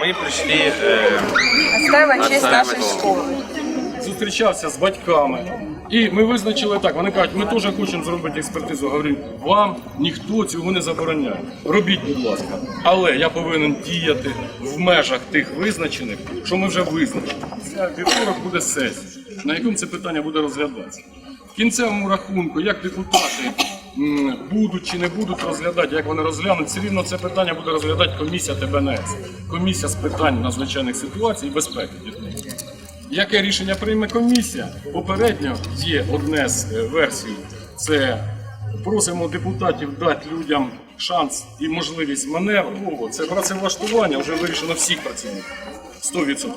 Мы пришли э, Отстаивать честь отстаивать нашей долг. школы. зустрічався з батьками. І ми визначили так. Вони кажуть, ми теж хочемо зробити експертизу. Говорю, вам ніхто цього не забороняє. Робіть, будь ласка. Але я повинен діяти в межах тих визначених, що ми вже визначили. Це вівторок буде сесія, на якому це питання буде розглядатися. В кінцевому рахунку, як депутати м, будуть чи не будуть розглядати, як вони розглянуть, все рівно це питання буде розглядати комісія ТБНС, комісія з питань надзвичайних ситуацій і безпеки дітей. Яке рішення прийме комісія? Попередньо є одне з е, версій. Це просимо депутатів дати людям шанс і можливість маневру. Це працевлаштування вже вирішено всіх працівників. 100%.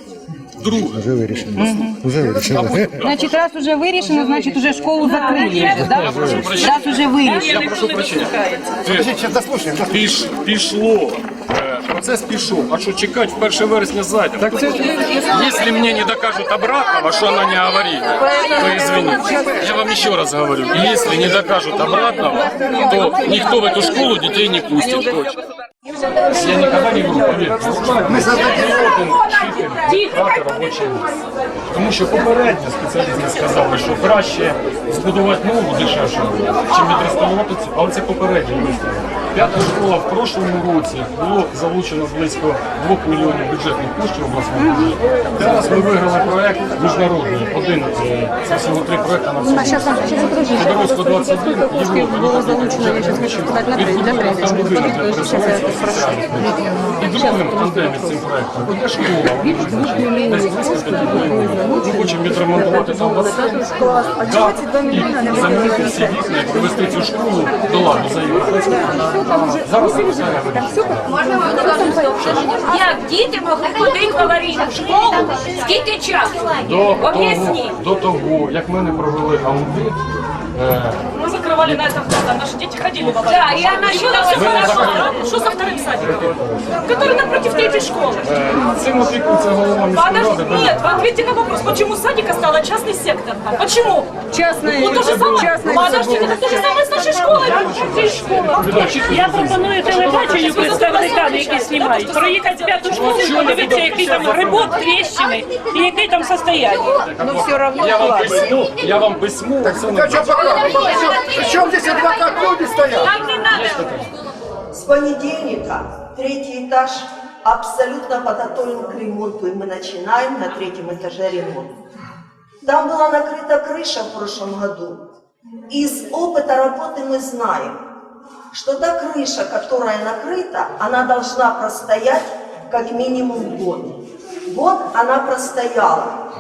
Друге, Вже вирішено. Вже вирішили. Значит, раз уже вырішено, значит уже школу закрыли. Да? Раз уже вирішено. я прошу прощення. Ти- Піш, пішло. Е, Процес пішов. А що чекати в 1 вересня зайдемо? Так це... Якщо мені не докажуть обратного, що вона не аварийна, то извините. Я вам еще раз говорю, если не докажут обратного, то никто в эту школу детей не пустит. Точно. Я никогда не робочої місце. Тому що попередньо спеціалісти сказали, що краще збудувати нову дешевше, чим відреставрувати цю, але це попередньо. П'ята школа в прошлому році було залучено близько 2 мільйонів бюджетних коштів обласного бюджету. Зараз ми виграли проект міжнародний, один е, це всього три проекти на всьому. Федоровського 21, Європа, було залучено, я зараз хочу сказати, на третій, там людина для пересування спеціальних. І другим в тандемі з цим проектом буде школа. Десь близько п'яти мільйонів. Ми хочемо відремонтувати там басейн, дах і замінити всі вікна і привести цю школу до ладу за. Зараз це питання. Як діти могли ходити в аварійну школу? Скільки часу? До того, Об'ясніть. до того, як ми не провели аудит, Мы закрывали на этом глаза, наши дети ходили в аварию. Да, и она Еще раз все Вы не хорошо. закрыли. Что со вторым садиком? Который напротив третьей школы. е, цим опікується голова міської Подожди, ради. нет, вы ответьте на вопрос, почему садика стала частный сектор? Почему? Частная, Ну то же самое. частная Подожди, это то же самое с нашей школой. Я пропоную телебаченню представникам, які знімають, проїхати в п'яту школу, подивитися, який там ремонт, тріщини і який там состояння. но все равно Я вам платят. письмо, я вам письмо, Оксана. Причому здесь адвокат люди стоять? Нам не надо. С понедельника третий этаж абсолютно подготовлен к ремонту, и мы начинаем на третьем этаже ремонт. Там была накрыта крыша в прошлом году. Из опыта работы мы знаем, что та крыша, которая накрыта, она должна простоять как минимум год. Год она простояла.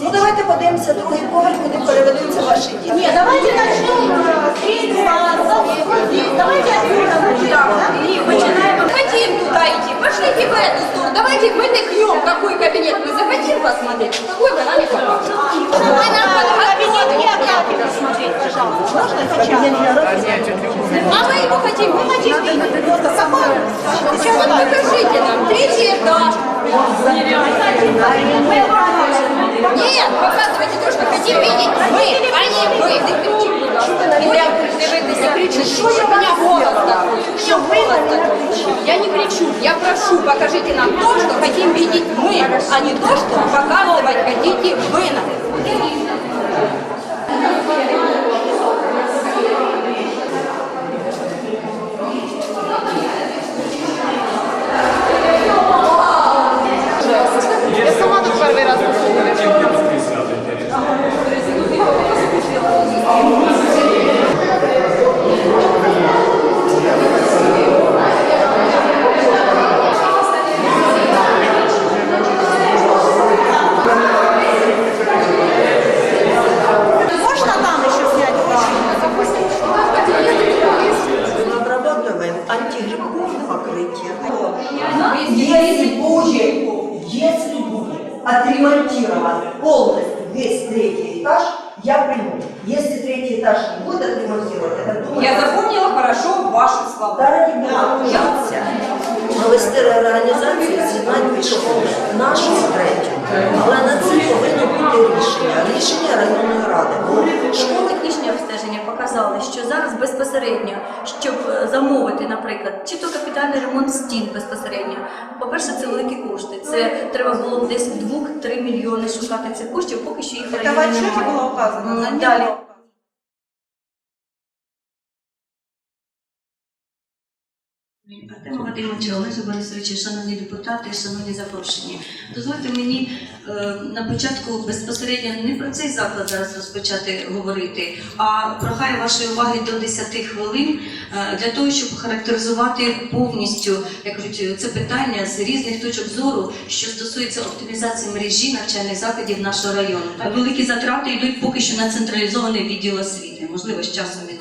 Ну давайте подивимося другий поверх, куди переведуться ваші діти. Нет, давайте начнем с третьего, давайте отсюда начнем. Начинаем. Хотим туда идти, пошлите в эту сторону. Давайте мы тыкнем, какой кабинет мы захотим посмотреть, какой вы нам не покажете. Вы нам под кабинет географика смотреть, пожалуйста. Можно хотя А мы его хотим, мы хотим видеть. Сейчас вот покажите нам, третий этаж. Нет, показывайте то, что хотим видеть мы, вы. Кричіть, будь ласка. І прям дивитися. Що я у мене голос такой? Що голос такой? Я не кричу, я прошу, покажите нам то, что хотим видеть мы, а не то, что показывать хотите вы нам. обрабатываем антигрибковое покрытие. Если будет, если будет отремонтирован полностью весь третий этаж, я приму. Если третий этаж не будет отремонтирован, это думаю... Я запомнила хорошо ваши слова. Дорогі Бога, провести реорганізацію з'єднань школи нашу третю. Але на це повинно бути рішення, рішення районної ради. Бо Школи технічне обстеження Показали, що зараз безпосередньо, щоб е, замовити, наприклад, чи то капітальний ремонт стін безпосередньо. По-перше, це великі кошти. Це треба було десь 2-3 мільйони шукати цих коштів, поки що їх в районі немає. было указано. М, Далі. Артема Вадимовича, Олеся Борисовича, шановні депутати, шановні запрошені. Дозвольте мені е, на початку безпосередньо не про цей заклад зараз розпочати говорити, а прохаю вашої уваги до 10 хвилин е, для того, щоб характеризувати повністю, як кажуть, це питання з різних точок зору, що стосується оптимізації мережі навчальних закладів нашого району. Великі затрати йдуть поки що на централізований відділ освіти. Можливо, з часом він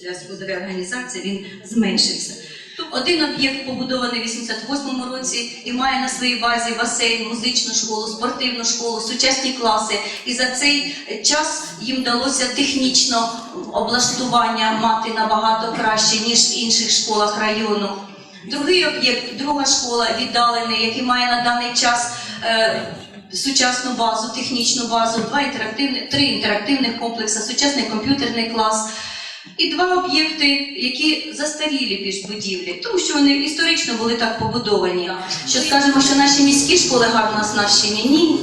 зв'язку реорганізації він зменшився. Один об'єкт побудований в 88-му році і має на своїй базі басейн, музичну школу, спортивну школу, сучасні класи. І за цей час їм вдалося технічно облаштування мати набагато краще, ніж в інших школах району. Другий об'єкт, друга школа віддалений, який має на даний час е, сучасну базу, технічну базу, два інтерактивні, три інтерактивних комплекси, сучасний комп'ютерний клас. І два об'єкти, які застарілі більш будівлі, тому що вони історично були так побудовані. Що скажемо, що наші міські школи гарно оснащені? Ні.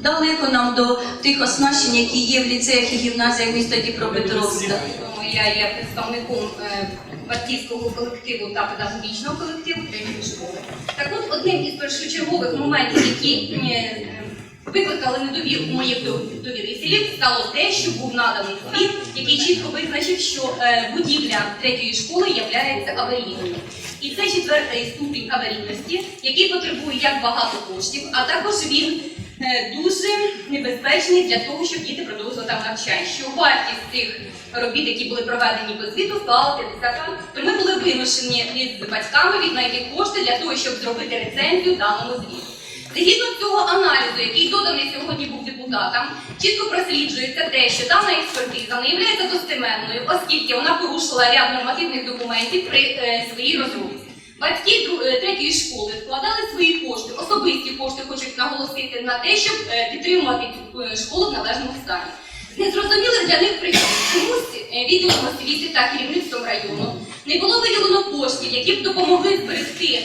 Далеко нам до тих оснащень, які є в ліцеях і гімназіях міста Дніпропетровська. Я є представником е, батьківського колективу та педагогічного колективу третьої школи. Так от одним із першочергових моментів, які е, викликали недовіру у моїх до- довірителів, стало те, що був наданий звіт, який чітко визначив, що е, будівля третьої школи є аварійною. І це четвертий ступінь аварійності, який потребує як багато коштів, а також він е, дуже небезпечний для того, щоб діти продовжували там навчання. Що вартість цих робіт, які були проведені без звіту, склала 50 років. То ми були вимушені з батьками віднайти кошти для того, щоб зробити рецензію даному звіту. Згідно цього аналізу, який доданий сьогодні був депутатам, чітко просліджується те, що дана експертиза не є достеменною, оскільки вона порушила ряд нормативних документів при е, своїй розробці. Батьки е, третьої школи вкладали свої кошти, особисті кошти, хочуть наголосити на те, щоб е, підтримувати цю е, школу в належному стані. Незрозумілих для них причин чомусь відділом освіти та керівництвом району не було виділено коштів, які б допомогли зберегти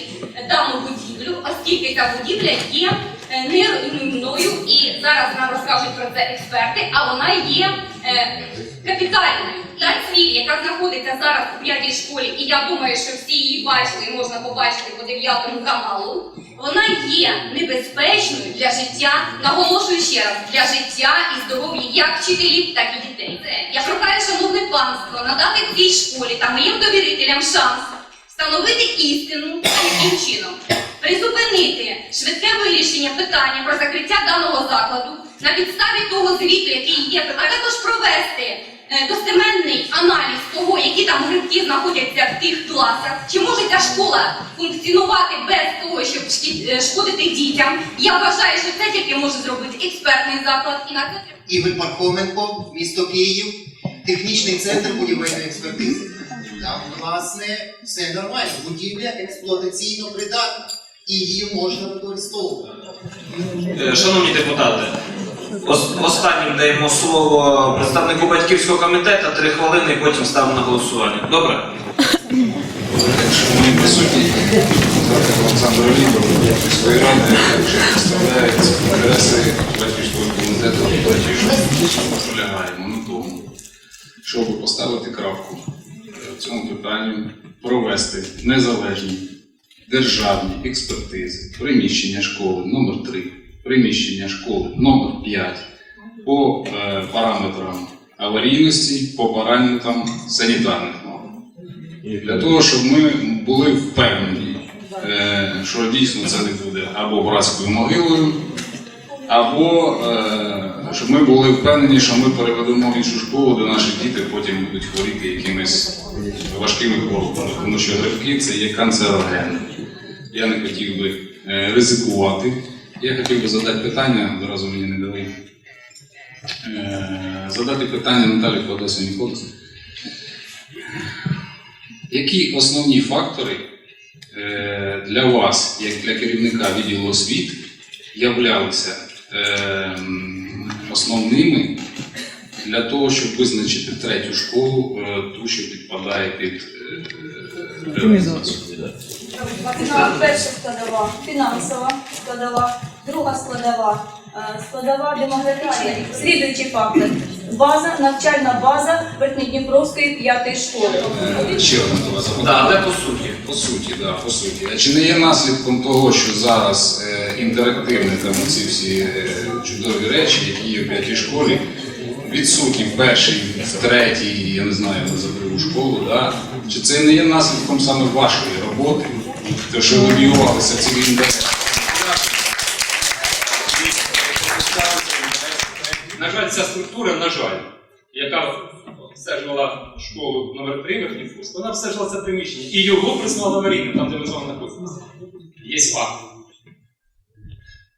дану будівлю, оскільки ця будівля є е, неруйнівною і зараз нам розкажуть про це експерти, а вона є е, капітальною. Та ціль, яка знаходиться зараз у п'ятій школі, і я думаю, що всі її бачили, і можна побачити по дев'ятому каналу, вона є небезпечною для життя, наголошую ще раз, для життя і здоров'я як вчителів, так і дітей. Я прохаю, шановне панство, надати цій школі та моїм довірителям шанс встановити істину, а яким чином призупинити швидке вирішення питання про закриття даного закладу на підставі того звіту, який є, а також провести е, достеменний аналіз того, які там грибки знаходяться в тих класах, чи може ця школа функціонувати без того, щоб е, шкодити дітям. Я вважаю, що це тільки може зробити експертний заклад, і на це. Ігор Пархоменко, місто Київ, технічний центр будівельної експертизи. Там, власне, все нормально. Будівля експлуатаційно придатна і її можна використовувати. Е, Шановні депутати, останнім даємо слово представнику батьківського комітету, три хвилини, і потім ставимо на голосування. Добре? Шановні присутні, Олександр Олійко, міської ради, вже представляє інтереси батьківського комітету. Наполягаємо на тому, щоб поставити крапку е, в цьому питанні, провести незалежні державні експертизи, приміщення школи номер 3 приміщення школи номер 5 по е, параметрам аварійності, по параметрам санітарних норм. Для того, щоб ми були впевнені, е, що дійсно це не буде або братською могилою, або е, щоб ми були впевнені, що ми переведемо в іншу школу, де наші діти потім будуть хворіти якимись важкими хворобами, тому що грибки це є канцерогени. Я не хотів би е, ризикувати. Я хотів би задати питання, одразу мені не дали. Е, задати питання Наталі Феодосі. Які основні фактори е, для вас, як для керівника відділу освіти, являлися е, основними для того, щоб визначити третю школу, е, ту, що підпадає під е, е, реалізацію. Перша складова фінансова складова, друга складова е, складова демографічна. Слідуючий фактор. База, навчальна база Верхньодніпровської п'ятої школи. Е, Ще одне до вас Да, запитання. але по суті. По суті, да, по суті. А чи не є наслідком того, що зараз е, інтерактивні там ці всі е, чудові речі, які є в п'ятій школі, відсутні в першій, в третій, я не знаю, не назову школу, да? чи це не є наслідком саме вашої роботи, те, що лобіювалися цим інтересом? На жаль, ця структура, на жаль, яка обстежувала школу номер 3 Верхнівську, вона обстежила це приміщення. І його прислала в аварійне, там, де ми з вами знаходимося. Є факт.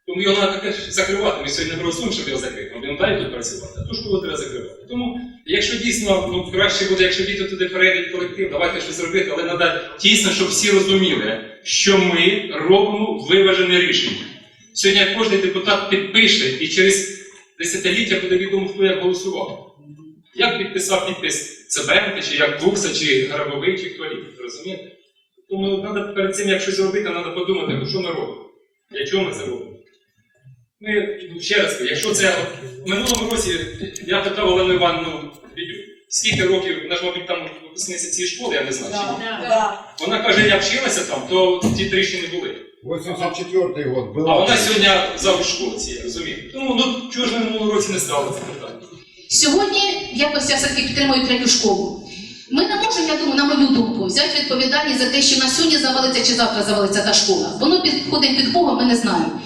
Тому його треба таке закривати. Ми сьогодні голосуємо, щоб його закрити. Він далі тут працювати, а ту школу треба закривати. Тому, якщо дійсно ну, краще буде, якщо діти туди перейдуть колектив, давайте щось робити, але треба тісно, щоб всі розуміли, що ми робимо виважене рішення. Сьогодні кожен депутат підпише і через десятиліття буде відомо, хто як голосував. Як підписав підпис Цебенки, чи як Букса, чи Грабовий, чи хто розумієте? Тому треба перед цим, як щось робити, треба подумати, що ми робимо, для чого ми це робимо. Ми, ну, ще раз кажу, якщо це в минулому році я питав Олену Івановну скільки років, вона ж, мабуть, там випускниця цієї школи, я не знаю. чи ні. Вона каже, я вчилася там, то ті тріщини були. 84 год А вона сьогодні завжди школи цієї, розумієте? Тому ну чого ж ми в минулому році не стали це питання? Сьогодні якось я все-таки підтримую третю школу. Ми не можемо, я думаю, на мою думку, взяти відповідальність за те, що на сьогодні завалиться чи завтра завалиться та школа. Воно підходить під Бога, ми не знаємо.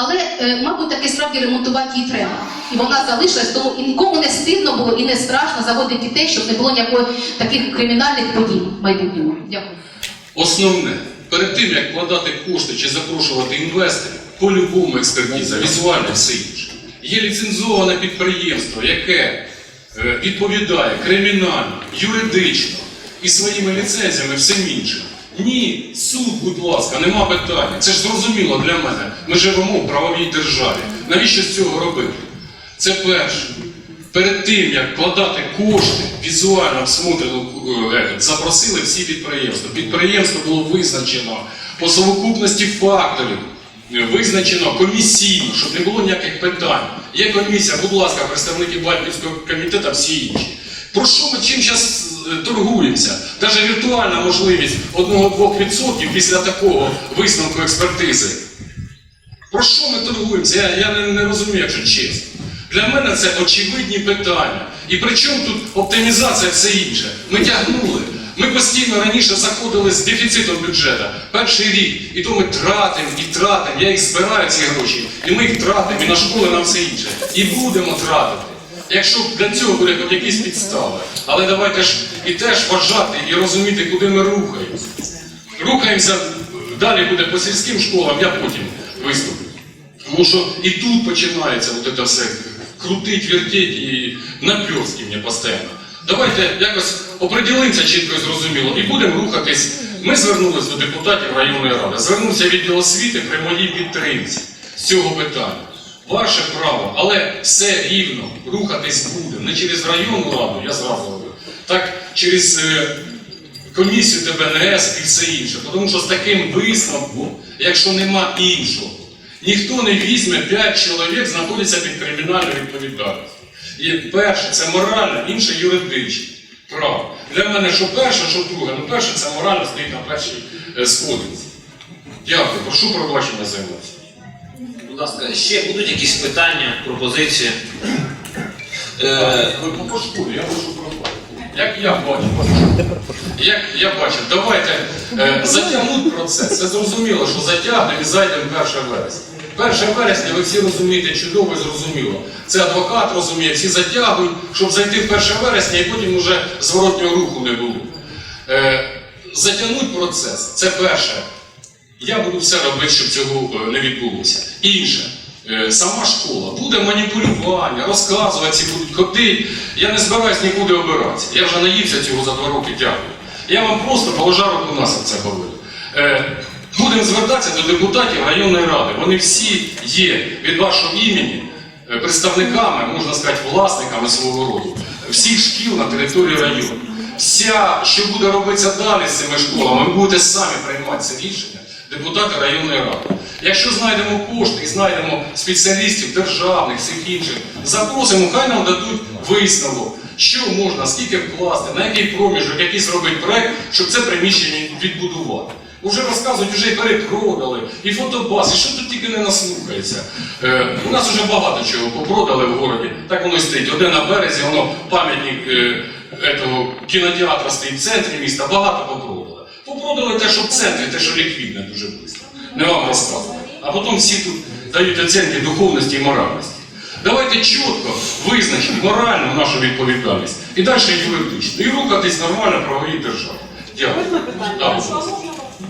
Але, е, мабуть, таки справді ремонтувати її треба. І вона залишилась, тому і нікому не стидно було і не страшно заводити дітей, щоб не було ніякої таких кримінальних подій в майбутньому. Дякую. Основне, перед тим як вкладати кошти чи запрошувати інвесторів, по-любому експертиза, візуально все інше. Є ліцензоване підприємство, яке е, відповідає кримінально, юридично і своїми ліцензіями всім іншим. Ні, суд, будь ласка, нема питання. Це ж зрозуміло для мене. Ми живемо в правовій державі. Навіщо з цього робити? Це перше. Перед тим, як вкладати кошти, візуально обсмотрено, е, запросили всі підприємства. Підприємство було визначено по совокупності факторів, е, визначено комісійно, щоб не було ніяких питань. Є комісія, будь ласка, представники Батьківського комітету, всі інші. Про що ми чим зараз торгуємося? Навіть віртуальна можливість 1-2% після такого висновку експертизи. Про що ми торгуємося? Я, я не, не розумію, якщо чесно. Для мене це очевидні питання. І при чому тут оптимізація все інше? Ми тягнули. Ми постійно раніше заходили з дефіцитом бюджету. Перший рік. І то ми тратимо і тратимо. Я їх збираю ці гроші, і ми їх тратимо, і на школи на все інше. І будемо тратити. Якщо для цього буде хоч якісь підстави. Але давайте ж і теж вважати і розуміти, куди ми рухаємося. Рухаємося далі буде по сільським школам, я потім виступлю. Тому що і тут починається от це все крутить, вертіть і наперстки мені постійно. Давайте якось оприділимося чітко і зрозуміло і будемо рухатись. Ми звернулися до депутатів районної ради, звернувся відділ освіти при моїй підтримці з цього питання. Ваше право, але все рівно рухатись будемо. Не через районну раду, я зразу говорю, так через е, комісію ТБНС і все інше. Тому що з таким висновком, якщо нема іншого, ніхто не візьме 5 чоловік, знаходиться під кримінальною відповідальністю. І перше це морально, інше юридичне право. Для мене що перше, що друге, ну перше це морально стоїть на першій е, сходинці. Дякую, прошу пробачення за емоції. Будь ласка, ще будуть якісь питання, пропозиції? Е, Ви по по я прошу пробачення. Як я бачу, як я бачу, давайте е, затягнути процес. Це зрозуміло, що затягнемо і зайдемо 1 вересня. 1 вересня, ви всі розумієте, чудово і зрозуміло. Це адвокат розуміє, всі затягують, щоб зайти в 1 вересня і потім вже зворотнього руху не було. Е, затягнуть процес це перше. Я буду все робити, щоб цього е, не відбулося. Інше, е, сама школа буде маніпулювання, розказувати, будуть ходити. Я не збираюсь нікуди обиратися. Я вже наївся цього за два роки, дякую. Я вам просто положа руку на серце говорю. Е, Будемо звертатися до депутатів районної ради. Вони всі є від вашого імені представниками, можна сказати, власниками свого роду всіх шкіл на території району. Вся, що буде робитися далі з цими школами, ви будете самі приймати це рішення, депутати районної ради. Якщо знайдемо кошти і знайдемо спеціалістів державних, всіх інших, запросимо, хай нам дадуть висновок, що можна, скільки вкласти, на який проміжок, який зробити проект, щоб це приміщення відбудувати. Уже розказують, вже і перепродали, і фотобази, що тут тільки не наслухається. Е, у нас вже багато чого попродали в городі, так воно і стоїть. Одне на березі, воно пам'ятник е, этого кінотеатру стоїть в центрі міста, багато попродали. Попродали те, що в центрі, те, що ліквідне дуже швидко. Не вам розказувати. А потім всі тут дають оцінки духовності і моральності. Давайте чітко визначимо моральну нашу відповідальність і далі юридично. І рухатись нормально в правовій державі. Дякую. Можна питання?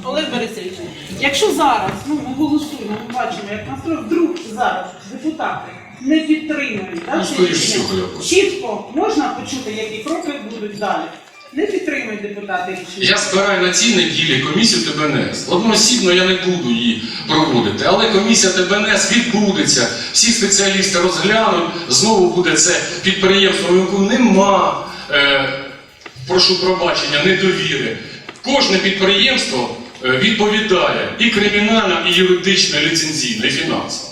Олег Борисович, якщо зараз ну, ми голосуємо, ми бачимо, як настрой вдруг зараз депутати не підтримують да, Ну, скоріш всього, якось. чітко можна почути, які кроки будуть далі. Не підтримують депутати рішення. Я збираю на цій неділі комісію ТБНС. Одноосібно я не буду її проводити, але комісія ТБНС відбудеться. Всі спеціалісти розглянуть, знову буде це підприємство, в якому нема, е, прошу пробачення, недовіри. Кожне підприємство е, відповідає і кримінально, і юридично, і ліцензійно, і фінансово.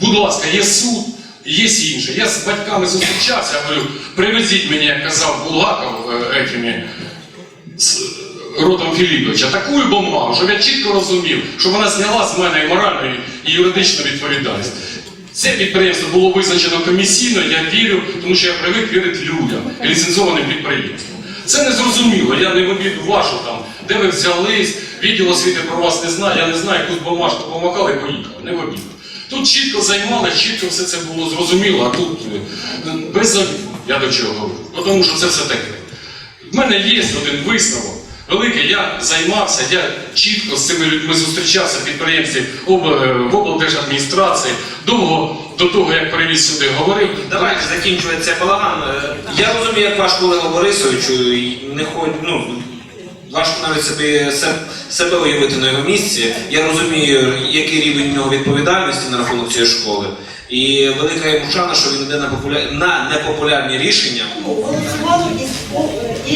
Будь ласка, є суд, є інше. Я з батьками зустрічався, говорю, привезіть мені, як казав Булгаков, е, етими, з родом Філіповича, таку бумагу, щоб я чітко розумів, що вона зняла з мене і моральну, і юридичну відповідальність. Це підприємство було визначено комісійно, я вірю, тому що я привик вірити людям, ліцензованим підприємствам. Це не зрозуміло, я не в обіду вашу там, де ви взялись, відділ освіти про вас не знає, я не знаю, якусь бумажку помакали і поїхали, не в обіду. Тут чітко займали, чітко все це було зрозуміло, а тут е, без я до чого говорю. Бо Тому що це все таке. В мене є один висновок. Великий, я займався, я чітко з цими людьми зустрічався підприємців об, е, в облдержадміністрації, довго до того, як привіз сюди, говорив. Давайте закінчувати цей балаган. Е, Я розумію, як ваш колега Борисовичу, не хоч, ну, важко навіть собі се- себе уявити на його місці. Я розумію, який рівень нього відповідальності на рахунок цієї школи. І велика йому шана, що він йде на, популя... на непопулярні рішення. Голосувало із,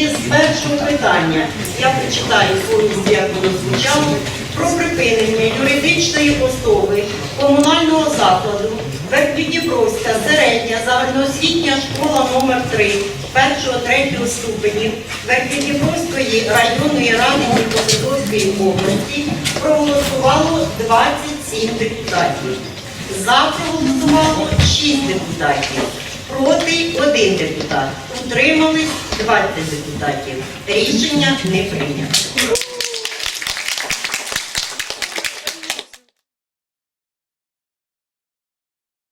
із першого питання. Я прочитаю повністю, як воно звучало. Про припинення юридичної особи комунального закладу Верхньодніпровська середня загальноосвітня школа номер 3 першого-третього ступенів Верхньодніпровської районної ради Дніпропетровської області проголосувало 27 депутатів. За проголосувало 6 депутатів. Проти один депутат. Утримались 20 депутатів. Рішення не прийнято.